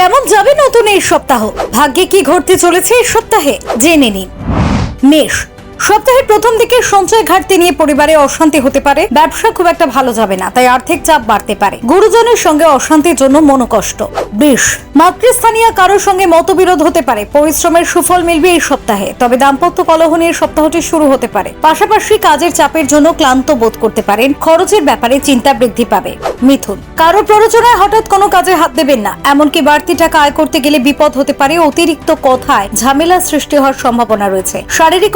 কেমন যাবে নতুন এই সপ্তাহ? ভাগ্যে কি ঘটতে চলেছে এই সপ্তাহে? জেনে নিন। মেষ সপ্তাহের প্রথম দিকে সঞ্চয় ঘাটতি নিয়ে পরিবারে অশান্তি হতে পারে। ব্যবসা খুব একটা ভালো যাবে না, তাই আর্থিক চাপ বাড়তে পারে। গুরুজনের সঙ্গে অশান্তির জন্য মনোকষ্ট। বৃষ মাতৃস্থানীয় কারোর সঙ্গে মতবিরোধ হতে পারে। পরিশ্রমের সুফল মিলবে এই সপ্তাহে, তবে দাম্পত্য কলহ নিয়ে সপ্তাহটি শুরু হতে পারে। পাশাপাশি কাজের চাপের জন্য ক্লান্ত বোধ করতে পারেন। খরচের ব্যাপারে চিন্তা বৃদ্ধি পাবে। মিথুন কারও প্ররোচনায় হঠাৎ কোনো কাজে হাত দেবেন না। এমনকি বাড়তি টাকা আয় করতে গেলে বিপদ হতে পারে। অতিরিক্ত কথায় ঝামেলা সৃষ্টি হওয়ার সম্ভাবনা রয়েছে। শারীরিক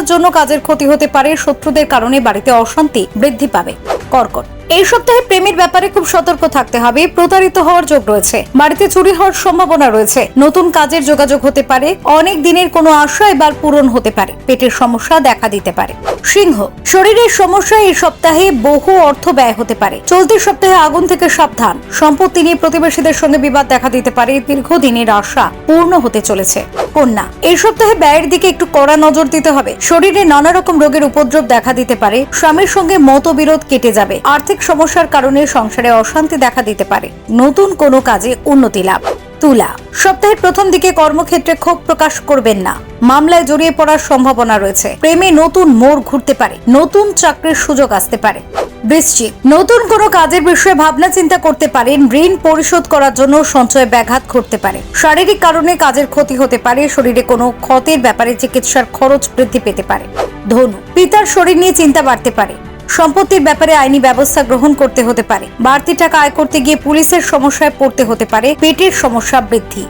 অসুস্থতার জন্য কাজের ক্ষতি হতে পারে, শত্রুদের কারণে বাড়িতে অশান্তি বৃদ্ধি পাবে। কর্কট। এই সপ্তাহে প্রেমের ব্যাপারে খুব সতর্ক থাকতে হবে, প্রতারিত হওয়ার যোগ রয়েছে। বাড়িতে চুরি হওয়ার সম্ভাবনা রয়েছে। নতুন কাজের যোগাযোগ হতে পারে, অনেক দিনের কোনো আশা এবার পূরণ হতে পারে। পেটের সমস্যা দেখা দিতে পারে। সিংহ। শরীরের সমস্যা এই সপ্তাহে বহু অর্থ ব্যয় হতে পারে। চলতি সপ্তাহে আগুন থেকে সাবধান। সম্পত্তি নিয়ে প্রতিবেশীদের সঙ্গে বিবাদ দেখা দিতে পারে। দীর্ঘদিনের আশা পূর্ণ হতে চলেছে। কন্যা। এই সপ্তাহে ব্যয়ের দিকে একটু কড়া নজর দিতে হবে। শরীরে নানা রকম রোগের উপদ্রব দেখা দিতে পারে। স্বামীর সঙ্গে মতবিরোধ কেটে যাবে। আর্থিক সমস্যার কারণে সংসারে অশান্তি দেখা দিতে পারে। নতুন কোনো কাজে উন্নতি লাভ। তুলা। সপ্তাহের প্রথম দিকে কর্মক্ষেত্রে ক্ষোভ প্রকাশ করবেন না। মামলায় জড়িয়ে পড়ার সম্ভাবনা রয়েছে। প্রেমে নতুন মোড় ঘুরতে পারে। নতুন চাকরির সুযোগ আসতে পারে। বৃশ্চিক নতুন কোনো কাজের বিষয়ে ভাবনা চিন্তা করতে পারেন ঋণ পরিশোধ করার জন্য সঞ্চয় ব্যাঘাত ঘটতে পারে। শারীরিক কারণে কাজের ক্ষতি হতে পারে, শরীরে কোনো ক্ষতির ব্যাপারে চিকিৎসার খরচ বৃদ্ধি পেতে পারে। ধনু, পিতার শরীর নিয়ে চিন্তা বাড়তে পারে। সম্পত্তির ব্যাপারে আইনি ব্যবস্থা গ্রহণ করতে হতে পারে। বাড়তি টাকা আয় করতে গিয়ে পুলিশের সমস্যায় পড়তে হতে পারে, পেটের সমস্যা বৃদ্ধি।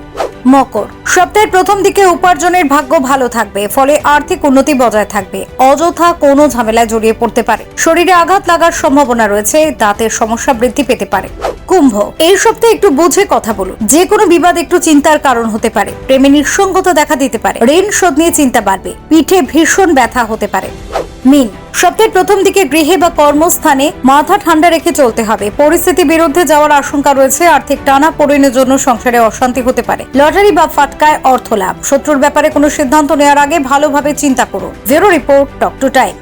মকর। সপ্তাহের প্রথম দিকে উপার্জনের ভাগ্য ভালো থাকবে, ফলে আর্থিক উন্নতি বজায় থাকবে। অযথা কোনো ঝামেলায় জড়িয়ে পড়তে পারে। শরীরে আঘাত লাগার সম্ভাবনা রয়েছে, দাঁতের সমস্যা বৃদ্ধি পেতে পারে। কুম্ভ। এই সপ্তাহে একটু বুঝে কথা বলুন। যে কোনো বিবাদ একটু চিন্তার কারণ হতে পারে। প্রেমে নিঃসঙ্গতা দেখা দিতে পারে। ঋণ শোধ নিয়ে চিন্তা বাড়বে। পিঠে ভীষণ ব্যথা হতে পারে। মিন, সপ্তাহের প্রথম দিকে গৃহে বা কর্মস্থানে মাথা ঠান্ডা রেখে চলতে হবে। পরিস্থিতি বিরুদ্ধে যাওয়ার আশঙ্কা রয়েছে, আর্থিক টানা পড়েনের জন্য সংসারে অশান্তি হতে পারে। লটারি বা ফাটকায় অর্থ লাভ শত্রুর ব্যাপারে কোনো সিদ্ধান্ত নেওয়ার আগে ভালোভাবে চিন্তা করুন। Zero report talk to time.